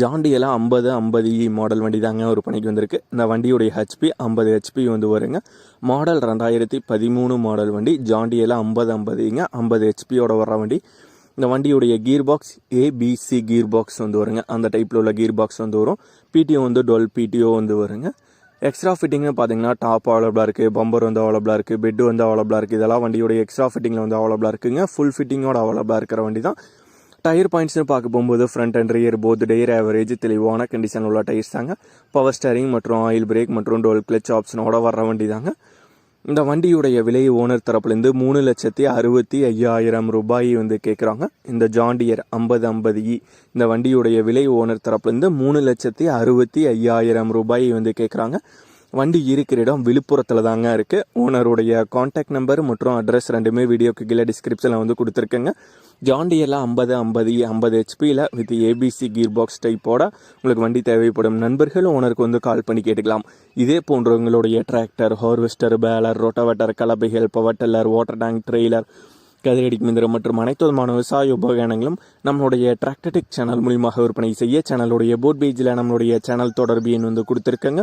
ஜாண்டியெல்லாம் ஐம்பது ஐம்பது e இ model வண்டி தாங்க ஒரு பணிக்கு வந்திருக்கு. இந்த வண்டியுடைய ஹெச்பி ஐம்பது ஹெச்பி வந்து வருங்க. மாடல் ரெண்டாயிரத்தி பதிமூணு மாடல் வண்டி. ஜாண்டியெல்லாம் ஐம்பது ஐம்பதுங்க ஐம்பது e ஹெச்பியோட வர்ற வண்டி. இந்த வண்டியுடைய gear box ABC gear box வந்து வருங்க. அந்த டைப்பில் உள்ள கீர் பாக்ஸ் வந்து வரும். பிடிஓ வந்து டுவெல் பிடிஓ வந்து வருங்க. எக்ஸ்ட்ரா ஃபிட்டிங்னு பார்த்தீங்கன்னா டாப் அவைலபிளாக இருக்குது பம்பர் வந்து அவைலபிளாக இருக்குது பெட் வந்து அவைலபிளாக இருக்குது இதெல்லாம் வண்டியோடைய எக்ஸ்ட்ரா ஃபிட்டிங்கில் வந்து அவைலபிளாக இருக்குங்க. ஃபுல் ஃபிட்டிங்கோட அவைலபிளாக இருக்கிற வண்டி தான் டயர் பாயிண்ட்ஸ்னு பார்க்க போகும்போது front and rear both tyre average தெளிவான கண்டிஷன் உள்ள டயர்ஸ் தாங்க. பவர் ஸ்டேரிங் மற்றும் ஆயில் பிரேக் மற்றும் டோல் கிளச் ஆப்ஷனோட வர்ற வண்டி தாங்க இந்த வண்டியுடைய விலை ஓனர் தரப்புலேருந்து மூணு லட்சத்தி அறுபத்தி ஐயாயிரம் ரூபாய் வந்து கேட்குறாங்க இந்த ஜாண்டியர் ஐம்பது ஐம்பது இ இந்த வண்டியுடைய விலை ஓனர் தரப்புலேருந்து மூணு லட்சத்தி அறுபத்தி ஐயாயிரம் ரூபாய் வந்து கேட்குறாங்க வண்டி இருக்கிற இடம் விழுப்புரத்தில் தாங்க இருக்குது ஓனருடைய காண்டாக்ட் நம்பர் மற்றும் அட்ரஸ் ரெண்டுமே வீடியோக்கு கீழே டிஸ்கிரிப்ஷனில் வந்து கொடுத்துருக்கேங்க. ஜாண்டியெல்லாம் ஐம்பது ஐம்பது ஐம்பது ஹெச்பியில் வித் ஏபிசி கீர் பாக்ஸ் டைப்போட உங்களுக்கு வண்டி தேவைப்படும் நண்பர்கள் ஓனருக்கு வந்து கால் பண்ணி கேட்டுக்கலாம். இதே போன்றவங்களுடைய tractor harvester baler rotavator கலப்பைகள் power tiller water tank trailer கதிரடி மிந்திரம் மற்றும் அனைத்து விதமான விவசாய உபகரணங்களும் நம்மளுடைய டிராக்டடிக் சேனல் மூலியமாக விற்பனை செய்ய சேனலுடைய போட் பேஜில் நம்மளுடைய சேனல் தொடர்பு எண் வந்து கொடுத்துருக்கங்க.